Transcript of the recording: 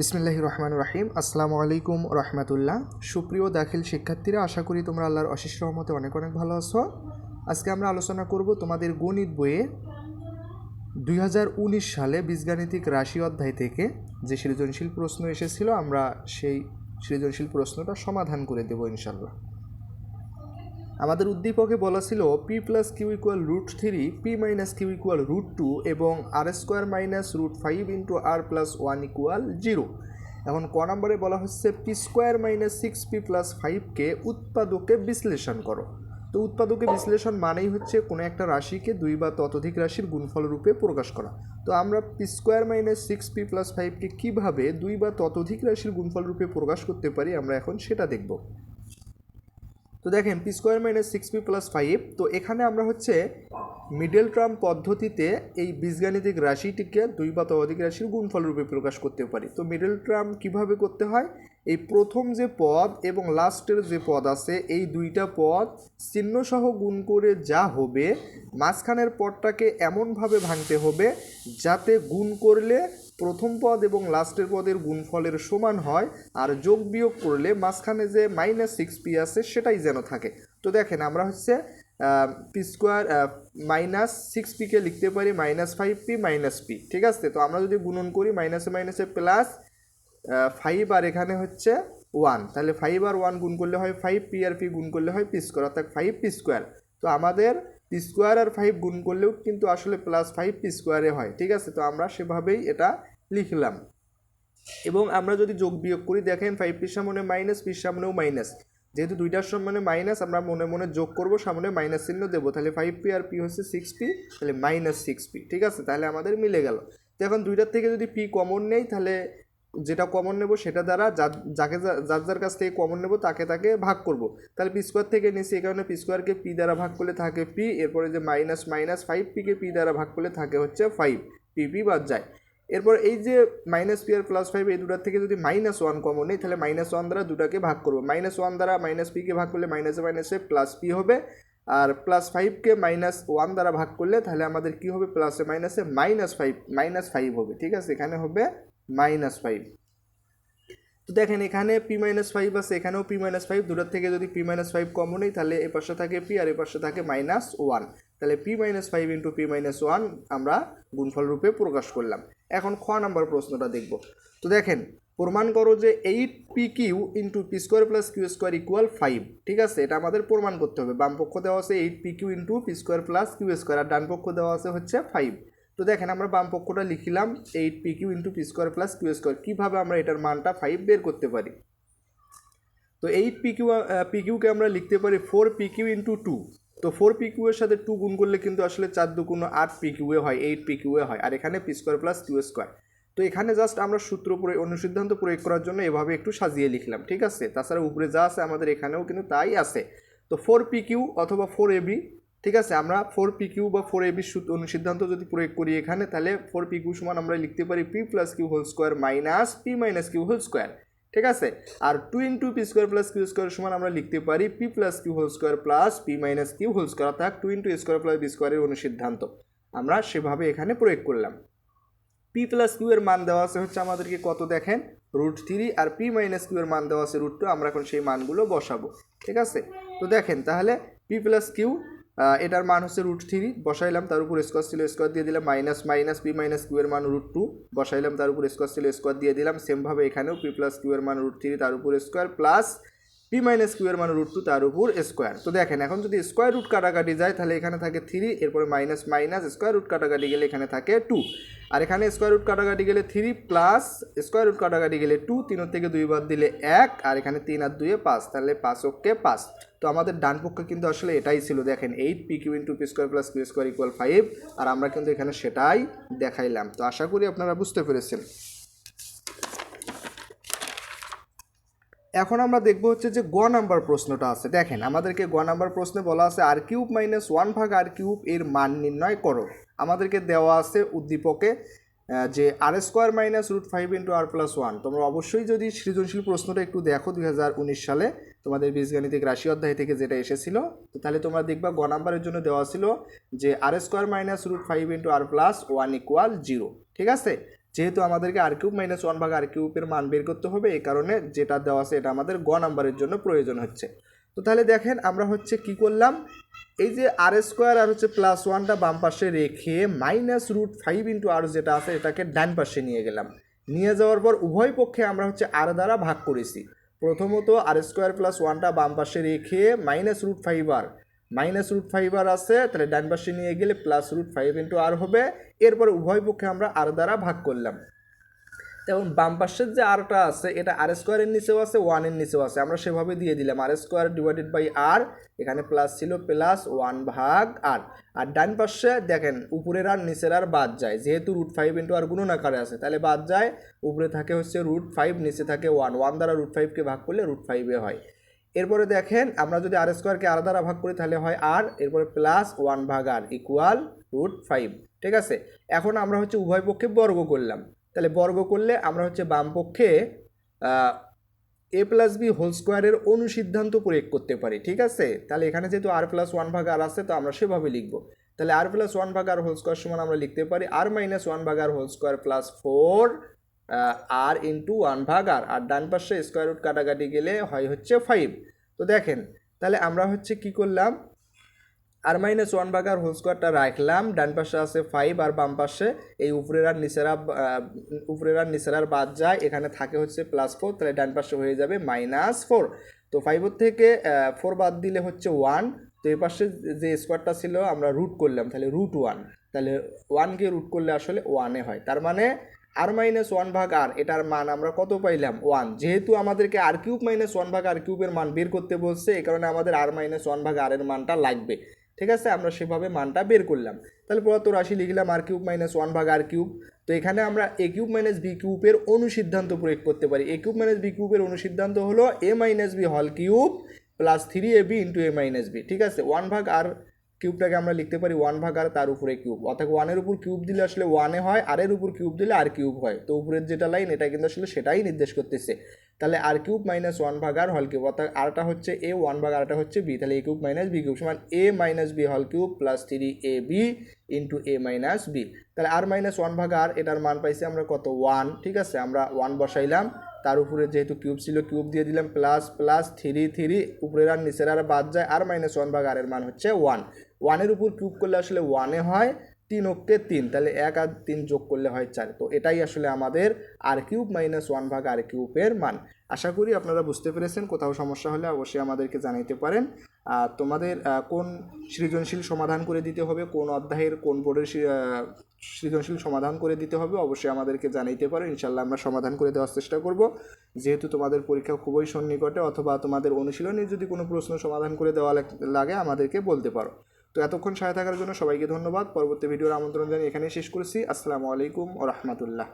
বিসমিল্লাহ রহমান রাহিম। আসসালামু আলাইকুম রহমতুল্লাহ। সুপ্রিয় দাখিল শিক্ষার্থীরা, আশা করি তোমরা আল্লাহর অশেষ রহমতে অনেক অনেক ভালো আছো। আজকে আমরা আলোচনা করব তোমাদের গণিত বইয়ে দুই হাজার উনিশ সালে বীজগাণিতিক রাশি অধ্যায় থেকে যে সৃজনশীল প্রশ্ন এসেছিল, আমরা সেই সৃজনশীল প্রশ্নটা সমাধান করে দেবো ইনশাল্লাহ আমাদের উদ্দীপকে বলা ছিল P plus Q equal root three, P minus Q equal root two এবং R square minus root five into R plus one equal zero. এখন ক নম্বরে বলা হচ্ছে P square minus six P plus ফাইভকে উৎপাদকে বিশ্লেষণ করো। তো উৎপাদকে বিশ্লেষণ মানেই হচ্ছে কোনো একটা রাশিকে দুই বা ততোধিক রাশির গুণফল রূপে প্রকাশ করা। তো আমরা P square minus six P plus ফাইভকে কীভাবে দুই বা ততোধিক রাশির গুণফল রূপে প্রকাশ করতে পারি আমরা এখন সেটা দেখব। তো দেখেন P square minus six P plus five তো এখানে আমরা হচ্ছে মিডল টার্ম পদ্ধতিতে এই বীজগাণিতিক রাশিটিকে দুই বা ততোধিক রাশির গুণফল রূপে প্রকাশ করতে পারি। তো মিডল টার্ম কীভাবে করতে হয়? এই প্রথম যে পদ এবং লাস্টের যে পদ আছে, এই দুইটা পদ চিহ্নসহ গুণ করে যা হবে, মাঝখানের পদটাকে এমনভাবে ভাঙতে হবে যাতে গুণ করলে প্রথম পদ এবং লাস্টের পদের গুণফলের সমান হয়, আর যোগ বিয়োগ করলে মাঝখানে যে মাইনাস সিক্স পি আছে সেটাই যেন থাকে। তো দেখেন, আমরা হচ্ছে পি স্কোয়ার মাইনাস সিক্স পিকে লিখতে পারি minus five P minus P ঠিক আছে? তো আমরা যদি গুণন করি মাইনাসে মাইনাসে প্লাস ফাইভ আর এখানে হচ্ছে ওয়ান তাহলে ফাইভ আর ওয়ান গুণ করলে হয় ফাইভ পি আর পি গুণ করলে হয় পি স্কোয়ার অর্থাৎ ফাইভ পি স্কোয়ার তো আমাদের পি স্কোয়ার আর ফাইভ গুণ করলেও কিন্তু আসলে প্লাস ফাইভ পি স্কোয়ারে হয়, ঠিক আছে? তো আমরা সেভাবেই এটা লিখলাম। এবং আমরা যদি যোগ বিয়োগ করি, দেখেন ফাইভ পির সামনে মাইনাস পির সামনেও মাইনাস যেহেতু দুইটার সামনে মাইনাস আমরা মনে মনে যোগ করব, সামনে মাইনাস চিহ্ন দেবো। তাহলে ফাইভ পি আর পি হচ্ছে সিক্স পি তাহলে মাইনাস সিক্স পি ঠিক আছে? তাহলে আমাদের মিলে গেল। তো এখন দুইটার থেকে যদি পি কমন নেই, তাহলে যেটা কমন নেব সেটা দ্বারা যাকে যার যার কাছ থেকে কমন নেব তাকে তাকে ভাগ করব। তাহলে পি স্কোয়ার থেকে নিচ্ছি এই কারণে পি স্কোয়ারকে পি দ্বারা ভাগ করলে থাকে পি এরপরে যে মাইনাস মাইনাস ফাইভ পিকে পি দ্বারা ভাগ করলে থাকে হচ্ছে ফাইভ পি পি বাদ যায়। এরপর এই যে মাইনাস পি আর প্লাস ফাইভ এই দুটার থেকে যদি মাইনাস ওয়ান কমন নেই, তাহলে মাইনাস ওয়ান দ্বারা দুটাকে ভাগ করব। মাইনাস ওয়ান দ্বারা মাইনাস পিকে ভাগ করলে মাইনাসে মাইনাসে প্লাস পি হবে। আর প্লাস ফাইভকে মাইনাস ওয়ান দ্বারা ভাগ করলে তাহলে আমাদের কি হবে? প্লাসে মাইনাসে মাইনাস ফাইভ মাইনাস ফাইভ হবে। ঠিক আছে? এখানে হবে মাইনাস ফাইভ তো দেখেন, এখানে পি মাইনাস ফাইভ আছে, এখানেও পি মাইনাস ফাইভ দুটার থেকে যদি পি মাইনাস ফাইভ কমন নেই, তাহলে এ পাশে থাকে পি আর এ পাশে থাকে মাইনাস ওয়ান তাহলে P minus five into P minus one আমরা গুণফল রূপে প্রকাশ করলাম। এখন খ নাম্বার প্রশ্নটা দেখব। তো দেখেন, প্রমাণ করো যে eight P Q into P square plus Q square equal five ঠিক আছে? এটা আমাদের প্রমাণ করতে হবে। বাম পক্ষ দেওয়া আছে eight P Q into P square plus Q square আর ডান পক্ষ দেওয়া আছে হচ্ছে ফাইভ তো দেখেন আমরা বাম পক্ষটা লিখিলাম eight P Q into P square plus Q square কীভাবে আমরা এটার মানটা ফাইভ বের করতে পারি? তো এইট পি কিউ পি কিউকে আমরা লিখতে পারি four P Q into two তো ফোর পি কিউ সাথে টু গুণ করলে কিন্তু আসলে চার দুগুণ আট পি কিউ হয় এইট পি কিউ হয়। আর এখানে P square plus Q square তো এখানে জাস্ট আমরা সূত্র প্রয়োগ অনুসিদ্ধান্ত প্রয়োগ করার জন্য এভাবে একটু সাজিয়ে লিখলাম, ঠিক আছে? তাছাড়া উপরে যা আছে আমাদের এখানেও কিন্তু তাই আছে। তো ফোর পি কিউ অথবা ফোর এবি ঠিক আছে, আমরা ফোর পি কিউ বা ফোর এবি অনুসিদ্ধান্ত যদি প্রয়োগ করি এখানে, তাহলে ফোর পি কিউ সমান আমরা লিখতে পারি P plus Q whole square minus P minus Q whole square ঠিক আছে? আর two into P square plus Q square সমান আমরা লিখতে পারি P plus Q whole square plus P minus Q whole square অর্থাৎ two into square plus B স্কোয়ারের অনুসিদ্ধান্ত। আমরা সেভাবে এখানে প্রয়োগ করলাম। পি প্লাস কিউ এর মান দেওয়া আছে হচ্ছে আমাদেরকে কত দেখেন? রুট থ্রি আর পি মাইনাস কিউ এর মান দেওয়া আছে রুট টু আমরা এখন সেই মানগুলো বসাবো, ঠিক আছে? তো দেখেন, তাহলে পি প্লাস কিউ এটার মান হচ্ছে রুট থ্রি বসাইলাম, তার উপর স্কোয়ার ছিল স্কোয়ার দিয়ে দিলাম minus minus P minus Q এর মান রুট টু বসাইলাম, তার উপর স্কোয়ার ছিল স্কোয়ার দিয়ে দিলাম সেমভাবে এখানেও পি প্লাস কিউ এর মান রুট থ্রি তার উপর square plus P minus Q এর মান রুট টু তার উপর স্কোয়ার তো দেখেন, এখন যদি স্কোয়ার রুট কাটাকাটি যায়, তাহলে এখানে থাকে থ্রি এরপরে মাইনাস মাইনাস স্কোয়ার রুট কাটাকাটি গেলে এখানে থাকে টু আর এখানে স্কোয়ার রুট কাটাকাটি গেলে থ্রি প্লাস স্কোয়ার রুট কাটাকাটি গেলে টু তিনের থেকে দুই বাদ দিলে এক, আর এখানে তিন আর দুইয়ে পাঁচ, তাহলে পাঁচ ওকে পাঁচ। তো আমাদের ডান পক্ষে কিন্তু আসলে এটাই ছিল, দেখেন eight P Q into P square plus Q square equal five আর আমরা কিন্তু এখানে সেটাই দেখাইলাম। তো আশা করি আপনারা বুঝতে পেরেছেন। এখন আমরা দেখব হচ্ছে যে গ নাম্বার প্রশ্নটা আছে। দেখেন, আমাদেরকে গ নাম্বার প্রশ্নে বলা আছে আর কিউব মাইনাস ওয়ান ভাগ আর কিউব এর মান নির্ণয় করো। আমাদেরকে দেওয়া আছে উদ্দীপকে যে R square minus root five into R plus one তোমরা অবশ্যই যদি সৃজনশীল প্রশ্নটা একটু দেখো দুই হাজার উনিশ সালে, তোমাদের বীজগাণিতিক রাশি অধ্যায় থেকে যেটা এসেছিল, তো তাহলে তোমরা দেখবা গ নাম্বারের জন্য দেওয়া ছিল যে R square minus root five into R plus one equal zero ঠিক আছে? যেহেতু আমাদেরকে আর কিউব মাইনাস ওয়ান ভাগ আর কিউবের মান বের করতে হবে, এই কারণে যেটা দেওয়া আছে এটা আমাদের গ নাম্বারের জন্য প্রয়োজন হচ্ছে। তো তাহলে দেখেন আমরা হচ্ছে কি করলাম? এই যে আর স্কোয়ার আর হচ্ছে প্লাস ওয়ানটা বাম পাশে রেখে minus root five into R যেটা আছে, এটাকে ডান পাশে নিয়ে গেলাম। নিয়ে যাওয়ার পর উভয় পক্ষে আমরা হচ্ছে আর দ্বারা ভাগ করেছি। প্রথমত আর স্কোয়ার প্লাস ওয়ানটা বাম পাশে রেখে minus root five R minus root five R আছে, তাহলে ডান পাশে নিয়ে গেলে plus root five into R হবে। এরপর উভয় পক্ষে আমরা আর দ্বারা ভাগ করলাম। তেমন বাম পাশের যে আরটা আছে, এটা আর স্কোয়ারের নিচেও আছে ওয়ানের নিচেও আছে। আমরা সেভাবে দিয়ে দিলাম R square divided by R এখানে প্লাস ছিল প্লাস ওয়ান ভাগ আর আর ডান পাশে দেখেন, উপরের আর নিচের আর বাদ যায়। যেহেতু রুট ফাইভ ইন্টু আর গুণন আকারে আছে, তাহলে বাদ যায়। উপরে থাকে হচ্ছে রুট ফাইভ নিচে থাকে ওয়ান ওয়ান দ্বারা রুট ফাইভকে ভাগ করলে রুট ফাইভে হয়। এরপরে দেখেন, আমরা যদি আর স্কোয়ারকে আর দ্বারা ভাগ করি, তাহলে হয় আর এরপরে প্লাস ওয়ান ভাগ আর ইকুয়াল রুট ফাইভ ঠিক আছে? এখন আমরা হচ্ছে উভয় পক্ষে বর্গ করলাম। তাহলে বর্গ করলে আমরা হচ্ছে বাম পক্ষে এ প্লাস বি হোল স্কোয়ারের অনুসিদ্ধান্ত প্রয়োগ করতে পারি, ঠিক আছে? তাহলে এখানে যেহেতু আর প্লাস ওয়ান ভাগ আর আছে, তো আমরা সেভাবে লিখব। তাহলে আর প্লাস ওয়ান ভাগ আর হোল স্কোয়ার সমান আমরা লিখতে পারি আর মাইনাস ওয়ান ভাগ R whole square plus four R into one ভাগ আর আর ডান পাশে স্কোয়ার রুট কাটাকাটি গেলে হয় হচ্ছে ফাইভ তো দেখেন, তাহলে আমরা হচ্ছে কি করলাম? আর মাইনাস ওয়ান ভাগ আর হোল স্কোয়ারটা রাখলাম, ডান পাশে আছে ফাইভ আর বাম পাশে এই উপরের আর নিচেরা উপরের আর নিচের আর বাদ যায়, এখানে থাকে হচ্ছে প্লাস ফোর তাহলে ডান পাশে হয়ে যাবে মাইনাস ফোর তো ফাইভের থেকে ফোর বাদ দিলে হচ্ছে ওয়ান তো এই পাশে যে স্কোয়ারটা ছিল আমরা রুট করলাম, তাহলে রুট ওয়ান তাহলে ওয়ানকে রুট করলে আসলে ওয়ানে হয়। তার মানে আর মাইনাস ওয়ান ভাগ আর এটার মান আমরা কত পাইলাম? ওয়ান যেহেতু আমাদেরকে আর কিউব মাইনাস ওয়ান ভাগ আর কিউবের মান বের করতে বলছে, এই কারণে আমাদের আর মাইনাস ওয়ান ভাগ আর এর মানটা লাগবে। ঠিক আছে? আমরা সেভাবে মানটা বের করলাম। তাহলে প্রদত্ত রাশি লিখলাম আর কিউব মাইনাস ওয়ান ভাগ আর কিউব তো এখানে আমরা এ কিউব মাইনাস বি কিউবের অনুসিদ্ধান্ত প্রয়োগ করতে পারি। এ কিউব মাইনাস বি কিউবের অনুসিদ্ধান্ত হলো এ মাইনাস বি হল cube plus three A B into A minus B ঠিক আছে? ওয়ান ভাগ আর কিউবটাকে আমরা লিখতে পারি ওয়ান ভাগ আর তার উপরে কিউব অর্থাৎ ওয়ানের উপর কিউব দিলে আসলে ওয়ানে হয়, আর এর উপর কিউব দিলে আর কিউব হয়। তো উপরের যেটা লাইন এটা কিন্তু আসলে সেটাই নির্দেশ করতেছে। তাহলে আর কিউব মাইনাস ওয়ান ভাগ আর হল কিউব অর্থাৎ আরটা হচ্ছে এ ওয়ান ভাগ আরটা হচ্ছে বি তাহলে A cube minus B cube সমান এ মাইনাস বি হল cube plus three A B into A minus B তাহলে আর মাইনাস ওয়ান ভাগ আর এটার মান পাইছি আমরা কত? ওয়ান ঠিক আছে? আমরা ওয়ান বসাইলাম। তার উপরে যেহেতু কিউব ছিল কিউব দিয়ে দিলাম প্লাস প্লাস থ্রি থ্রি উপরের আর নিচের আর বাদ যায় আর মাইনাস ওয়ান ভাগ আর এর মান হচ্ছে ওয়ান ওয়ানের উপর কিউব করলে আসলে ওয়ানে হয়, তিন অক্ষে তিন, তাহলে এক আর তিন যোগ করলে হয় চার। তো এটাই আসলে আমাদের আর কিউব মাইনাস ওয়ান ভাগ আর কিউবের মান। আশা করি আপনারা বুঝতে পেরেছেন, কোথাও সমস্যা হলে অবশ্যই আমাদেরকে জানাইতে পারেন। আর তোমাদের কোন সৃজনশীল সমাধান করে দিতে হবে, কোন অধ্যায়ের, কোন বোর্ডের সৃজনশীল সমাধান করে দিতে হবে, অবশ্যই আমাদেরকে জানাইতে পারো ইনশাল্লাহ আমরা সমাধান করে দেওয়ার চেষ্টা করব। যেহেতু তোমাদের পরীক্ষা খুবই সন্নিকটে অথবা তোমাদের অনুশীলনের যদি কোনো প্রশ্ন সমাধান করে দেওয়া লাগে, আমাদেরকে বলতে পারো। তো এতক্ষণ সহায় থাকার জন্য সবাইকে ধন্যবাদ। পরবর্তী ভিডিওর আমন্ত্রণ জানিয়ে এখানেই শেষ করছি। আসসালামু আলাইকুম ও রহমতুল্লাহ।